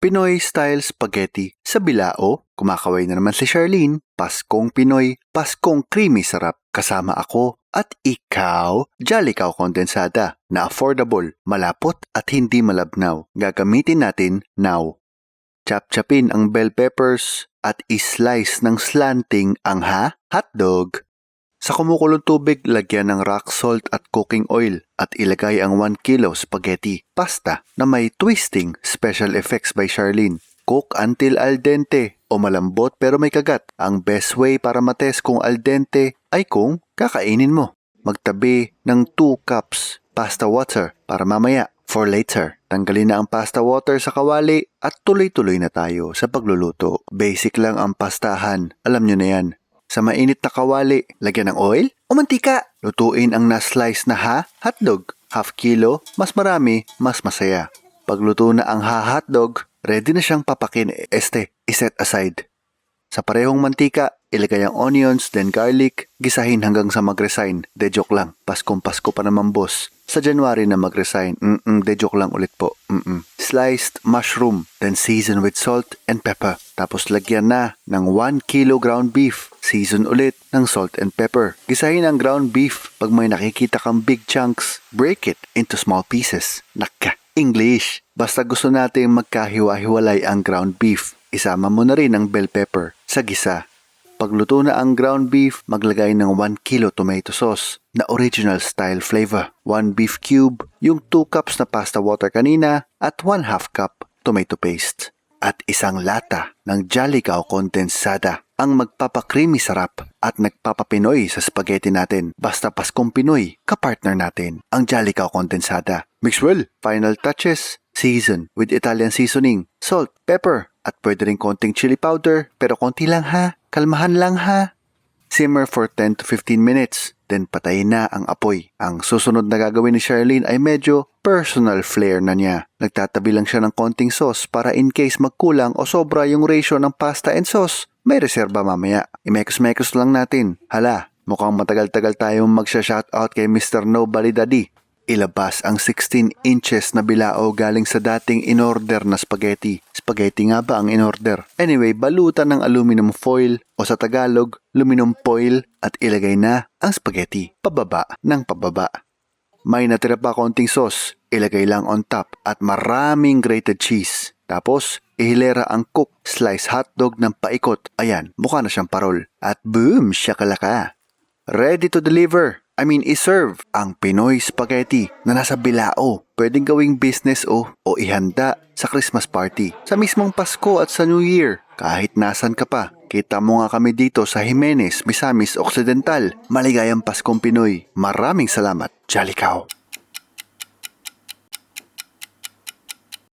Pinoy Style Spaghetti sa Bilao. Kumakaway na naman si Charlene. Paskong Pinoy, Paskong Creamy Sarap. Kasama ako at ikaw, Jolly Cow Kondensada na affordable, malapot at hindi malabnaw. Gagamitin natin now. Chap-chapin ang bell peppers at islice ng slanting ang ha, hotdog. Sa kumukulong tubig, lagyan ng rock salt at cooking oil at ilagay ang 1 kilo spaghetti pasta na may twisting special effects by Charlene. Cook until al dente o malambot pero may kagat. Ang best way para mates kung al dente ay kung kakainin mo. Magtabi ng 2 cups pasta water para mamaya for later. Tanggalin na ang pasta water sa kawali at tuloy-tuloy na tayo sa pagluluto. Basic lang ang pastahan. Alam nyo na yan. Sa mainit na kawali, lagyan ng oil o mantika. Lutuin ang na-slice na ha, hotdog. Half kilo, mas marami, mas masaya. Pagluto na ang ha hotdog, ready na siyang papakin. Este, iset aside. Sa parehong mantika, ilagay ang onions, then garlic, gisahin hanggang sa mag-resign. De joke lang, Paskong Pasko pa naman boss. Sa January na mag-resign, mm-mm, de joke lang ulit po, mm-mm. Sliced mushroom, then season with salt and pepper. Tapos lagyan na ng 1 kilo ground beef. Season ulit ng salt and pepper. Gisahin ang ground beef. Pag may nakikita kang big chunks, break it into small pieces. Naka, English. Basta gusto natin magkahiwa-hiwalay ang ground beef. Isama mo na rin ang bell pepper sa gisa. Pagluto na ang ground beef, maglagay ng 1 kilo tomato sauce na original style flavor. 1 beef cube, yung 2 cups na pasta water kanina at 1 half cup tomato paste. At isang lata ng Jolly Cow kondensada ang magpapakreamy sarap at nagpapapinoy sa spaghetti natin. Basta Paskong Pinoy, kapartner natin, ang Jolly Cow kondensada. Mix well. Final touches, season with Italian seasoning, salt, pepper, at pwede rin konting chili powder, pero konti lang ha. Kalmahan lang ha. Simmer for 10 to 15 minutes, then patayin na ang apoy. Ang susunod na gagawin ni Charlene ay medyo personal flair na niya. Nagtatabi lang siya ng konting sauce para in case magkulang o sobra yung ratio ng pasta and sauce. May reserba mamaya. Imekos-mekos lang natin. Hala, mukhang matagal-tagal tayong magsha-shoutout kay Mr. Nobody Daddy. Ilabas ang 16 inches na bilao galing sa dating in-order na spaghetti. Spaghetti nga ba ang in-order? Anyway, balutan ng aluminum foil o sa Tagalog, aluminum foil at ilagay na ang spaghetti pababa ng pababa. May natira pa konting sauce, ilagay lang on top at maraming grated cheese. Tapos, ihilera ang cook slice hotdog ng paikot. Ayan, mukha na siyang parol. At boom, shakalaka. Ready to deliver. I mean, iserve ang Pinoy spaghetti na nasa bilao. Pwedeng gawing business o, o ihanda sa Christmas party. Sa mismong Pasko at sa New Year. Kahit nasan ka pa. Kita mo nga kami dito sa Jimenez, Misamis Occidental. Maligayang Paskong Pinoy. Maraming salamat, Jolly Cow.